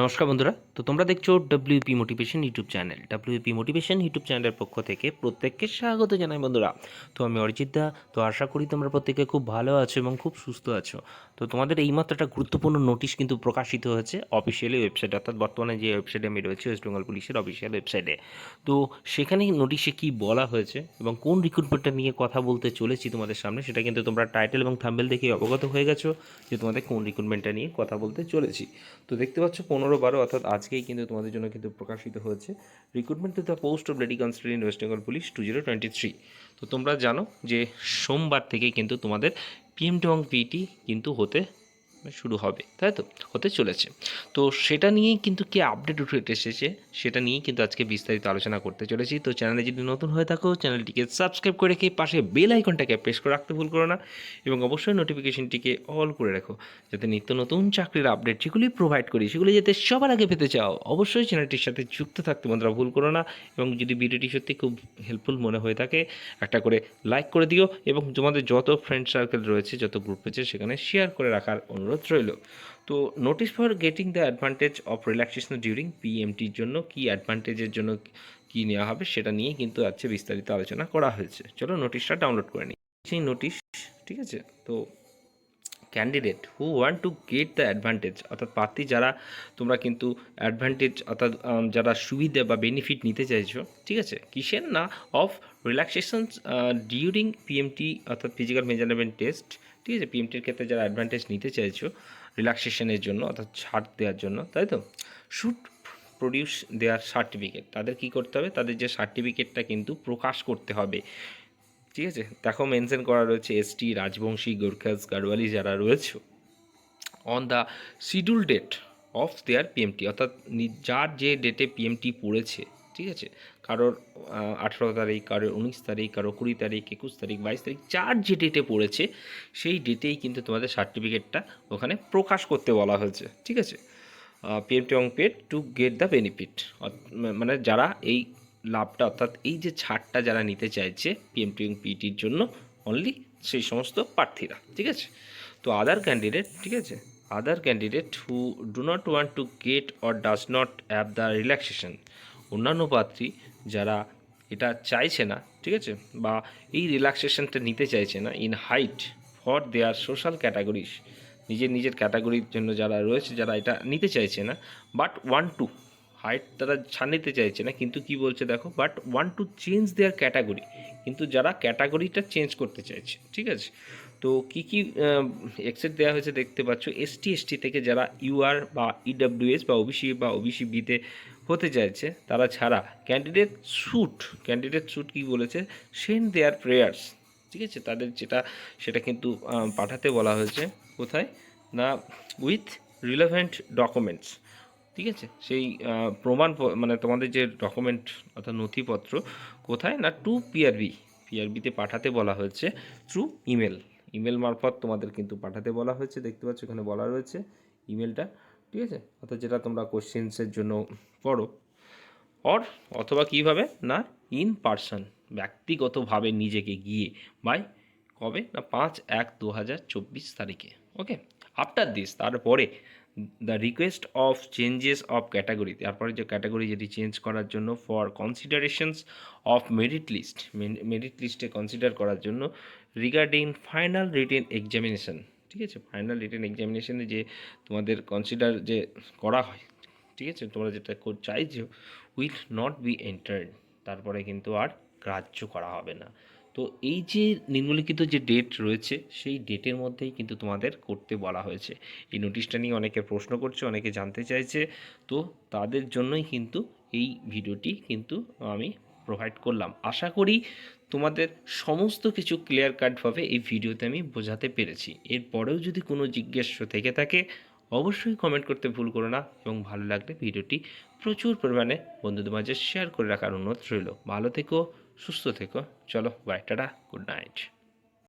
নমস্কার বন্ধুরা, তো তোমরা দেখছ WP motivation YouTube channel WP motivation YouTube চ্যানেলের পক্ষ থেকে প্রত্যেককে স্বাগত জানাই বন্ধুরা। তো আমি অরিজিৎ দা, তো আশা করি তোমরা প্রত্যেকে খুব ভালো আছো এবং খুব সুস্থ আছো। তো তোমাদের এইমাত্র একটা গুরুত্বপূর্ণ নোটিশ কিন্তু প্রকাশিত হয়েছে অফিসিয়ালি ওয়েবসাইট অর্থাৎ বর্তমানে যে ওয়েবসাইটে আমি রয়েছি ওয়েস্ট বেঙ্গল পুলিশের অফিসিয়াল ওয়েবসাইটে তো সেখানে নোটিশে কি বলা হয়েছে এবং কোন রিক্রুটমেন্টটা নিয়ে কথা বলতে চলেছি তোমাদের সামনে, সেটা কিন্তু তোমরা টাইটেল এবং থাম্বেল দেখে অবগত হয়ে গেছো যে তোমাদের কোন রিক্রুটমেন্টটা নিয়ে কথা বলতে চলেছি। তো দেখতে পাচ্ছ পনেরো বারো, অর্থাৎ আজকেই কিন্তু তোমাদের জন্য কিন্তু প্রকাশিত হয়েছে recruitment to the post of lady constable in West Bengal police two zero twenty three তো তোমরা জানো যে সোমবার থেকেই কিন্তু তোমাদের পিএমটি এবং পিটি কিন্তু হতে শুরু হবে, তাই তো? হতে চলেছে। তো সেটা নিয়েই কিন্তু কি আপডেট উঠে এসেছে, সেটা নিয়েই কিন্তু আজকে বিস্তারিত আলোচনা করতে চলেছি। তো চ্যানেলে যদি নতুন হয়ে থাকো চ্যানেলটিকে সাবস্ক্রাইব করে রেখে পাশে বেল আইকনটাকে প্রেস করে রাখতে ভুল করো না এবং অবশ্যই নোটিফিকেশনটিকে অল করে রাখো, যাতে নিত্য নতুন চাকরির আপডেট যেগুলি প্রোভাইড করি, সেগুলি যাতে সবার আগে পেতে চাও, অবশ্যই চ্যানেলটির সাথে যুক্ত থাকতে বন্ধুরা ভুল করো না এবং যদি ভিডিওটি সত্যি খুব হেল্পফুল মনে হয়ে থাকে, একটা করে লাইক করে দিও এবং তোমাদের যত ফ্রেন্ড সার্কেল রয়েছে, যত গ্রুপ রয়েছে, সেখানে শেয়ার করে রাখার অনুরোধ রইল। তো notice for getting the advantage of relaxation during পিএমটির জন্য কি অ্যাডভান্টেজের জন্য কি নেওয়া হবে সেটা নিয়ে কিন্তু আজকে বিস্তারিত আলোচনা করা হয়েছে। চলো নোটিশটা ডাউনলোড করে নিই। সেই নোটিশ ঠিক আছে? তো candidate who want to get the advantage অর্থাৎ প্রার্থী যারা, তোমরা কিন্তু অ্যাডভান্টেজ অর্থাৎ যারা সুবিধা বা বেনিফিট নিতে চাইছো, ঠিক আছে? কিসের না? অফ রিল্যাক্সেশন ডিউরিং পিএমটি অর্থাৎ ফিজিক্যাল মেজারমেন্ট টেস্ট ঠিক আছে? পিএমটির ক্ষেত্রে যারা অ্যাডভান্টেজ নিতে চাইছো রিল্যাক্সেশনের জন্য, অর্থাৎ ছাড় দেওয়ার জন্য, তাই তো? শুড প্রডিউস দেয়ার সার্টিফিকেট তাদের কি করতে হবে? তাদের যে সার্টিফিকেটটা কিন্তু প্রকাশ করতে হবে। ঠিক আছে? দেখো মেনশন করা রয়েছে এসটি রাজবংশী, গোর্খাস গাড়ওয়ালি যারা রয়েছে on the schedule date of their PMT অর্থাৎ যার যে ডেটে পিএমটি পড়েছে, ঠিক আছে? কারোর আঠেরো তারিখ, কারোর উনিশ তারিখ কারও কুড়ি তারিখ, একুশ তারিখ, বাইশ তারিখ, যার যে ডেটে পড়েছে, সেই ডেটেই কিন্তু তোমাদের সার্টিফিকেটটা ওখানে প্রকাশ করতে বলা হয়েছে, ঠিক আছে? পিএমটি এবং paid to get the benefit মানে যারা এই লাভটা অর্থাৎ এই যে ছাড়টা যারা নিতে চাইছে পিএমটি এবং পিটির জন্য অনলি সেই সমস্ত প্রার্থীরা, ঠিক আছে? তো আদার ক্যান্ডিডেট ঠিক আছে? Other candidate who do not want to get or does not have the relaxation অন্যান্য প্রার্থী যারা এটা চাইছে না, ঠিক আছে? বা এই রিল্যাক্সেশনটা নিতে চাইছে না in height for their social categories নিজের নিজের ক্যাটাগরির জন্য যারা রয়েছে, যারা এটা নিতে চাইছে না বাট ওয়ান টু হাইট তারা ছাড় নিতে চাইছে না, কিন্তু কি বলছে দেখো but want to change their category কিন্তু যারা ক্যাটাগরিটা চেঞ্জ করতে চাইছে, ঠিক আছে? তো কি কি এক্সেট দেওয়া হয়েছে দেখতে পাচ্ছ এসটি এসটি থেকে যারা ইউআর বা ইডাব্লিউএস বা ওবিসি বা ওবিসি বিতে হতে চাইছে, তারা ছাড়া ক্যান্ডিডেট স্যুট ক্যান্ডিডেট স্যুট কি বলেছে? সেন্ড দেয়ার প্রেয়ার্স ঠিক আছে? তাদের যেটা, সেটা কিন্তু পাঠাতে বলা হয়েছে, কোথায়? না উইথ রিলেভেন্ট ডকুমেন্টস ঠিক আছে? সেই প্রমাণ মানে তোমাদের যে ডকুমেন্ট অর্থাৎ নথিপত্র, কোথায় না টু পিআরবি পিআরবিতে পাঠাতে বলা হয়েছে থ্রু ইমেল ইমেল মারফত তোমাদের কিন্তু পাঠাতে বলা হয়েছে, দেখতে পাচ্ছ এখানে বলা রয়েছে ইমেলটা ঠিক আছে? অর্থাৎ যেটা তোমরা কোশ্চেন্সের জন্য পড়ো। অর অথবা কীভাবে? না ইন পার্সন ব্যক্তিগতভাবে নিজেকে গিয়ে বাই কবে? না, পাঁচ এক দু হাজার চব্বিশ তারিখে ওকে আফটার দিস তারপরে the request of changes of category তারপরে যে ক্যাটাগরি যেটি চেঞ্জ করার জন্য for considerations of merit list merit লিস্টে কনসিডার করার জন্য রিগার্ডিং ফাইনাল রিটেন এক্সামিনেশন ঠিক আছে? ফাইনাল রিটেন এক্সামিনেশানে যে তোমাদের কনসিডার যে করা হয়, ঠিক আছে? তোমরা যেটা চাইছো উইল নট বি এন্টার্ড তারপরে কিন্তু আর গ্রাহ্য করা হবে না। তো এই যে নিম্নলিখিত যে ডেট রয়েছে, সেই ডেটের মধ্যেই কিন্তু তোমাদের করতে বলা হয়েছে। এই নোটিশটা নিয়ে অনেকে প্রশ্ন করছে, অনেকে জানতে চাইছে। তো তাদের জন্যই কিন্তু এই ভিডিওটি কিন্তু আমি প্রোভাইড করলাম। আশা করি তোমাদের সমস্ত কিছু ক্লিয়ার কাটভাবে এই ভিডিওতে আমি বোঝাতে পেরেছি। এরপরেও যদি কোনো জিজ্ঞাসা থেকে থাকে, অবশ্যই কমেন্ট করতে ভুল করো না এবং ভালো লাগলে ভিডিওটি প্রচুর পরিমাণে বন্ধুদের মাঝে শেয়ার করে রাখার অনুরোধ রইল। ভালো থেকো সুস্থ থেকো। চলো বাই টাটা গুড নাইট